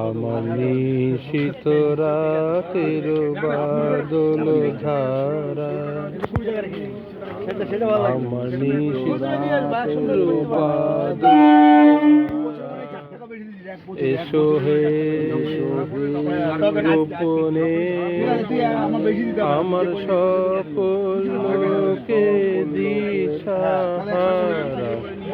আমার নিশিত রাতের বাদল ধারা আমার নিশিত রাতের বাদল এসো হে গোপনে, আমার সকল লোকে দিশাহারা নিশিত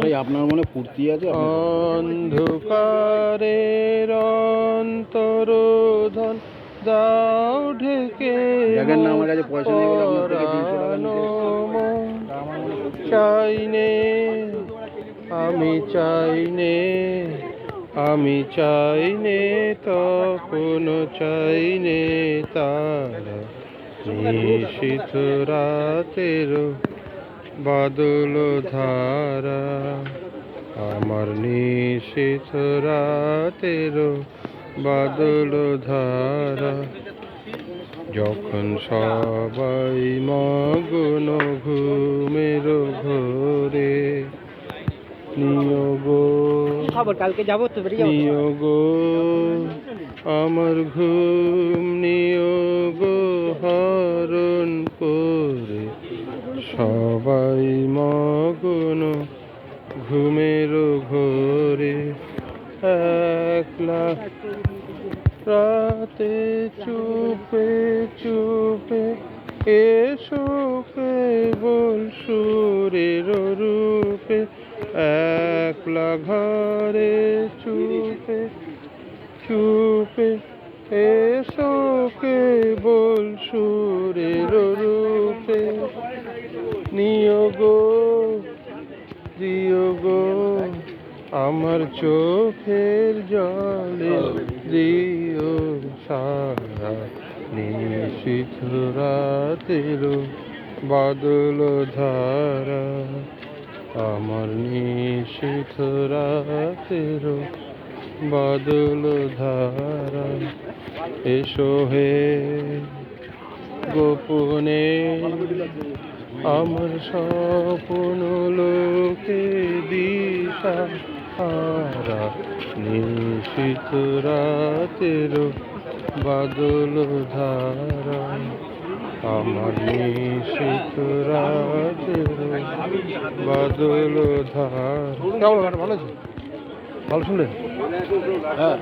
ভাই আপনার মনে ফুর্তি আছে? অন্ধকারের অন্তরধন দাও ঢেকে দেখেন না, আমার কাছে পয়সা নেই বলে আপনার থেকে 300 টাকা পরানো চাইনে আমি চাইনে আমি চাইনে তখন চাইনে তারা। নিশীথ রাতের বাদল ধারা। আমার নিশীথ রাতের বাদল ধারা। যখন সবাই মগন ঘুমের ঘরে নিয়োগ খবর কালকে যাব তো নিয়োগ আমার ঘুম নিয়োগ সবাই মগন, ঘুমের ঘরে একলা। রাতে চুপে চুপে এসো কেবল সুরের রূপে। একলা ঘরে চুপে চুপে এসো নিয়োগ, দিয়োগ, আমার চোখের জলে দিও সারা নিশীথ রাতের বাদল ধারা। আমার নিশীথ রাতের বাদল ধারা। এসো হে গোপনে আমার স্বপ্ন লোকে দিশা হারা নিশীত রাতের বাদল ধারা। আমার নিশীত রাতের বাদল ধারা। কেমন ভালো আছে ভালো শুনলেন? হ্যাঁ।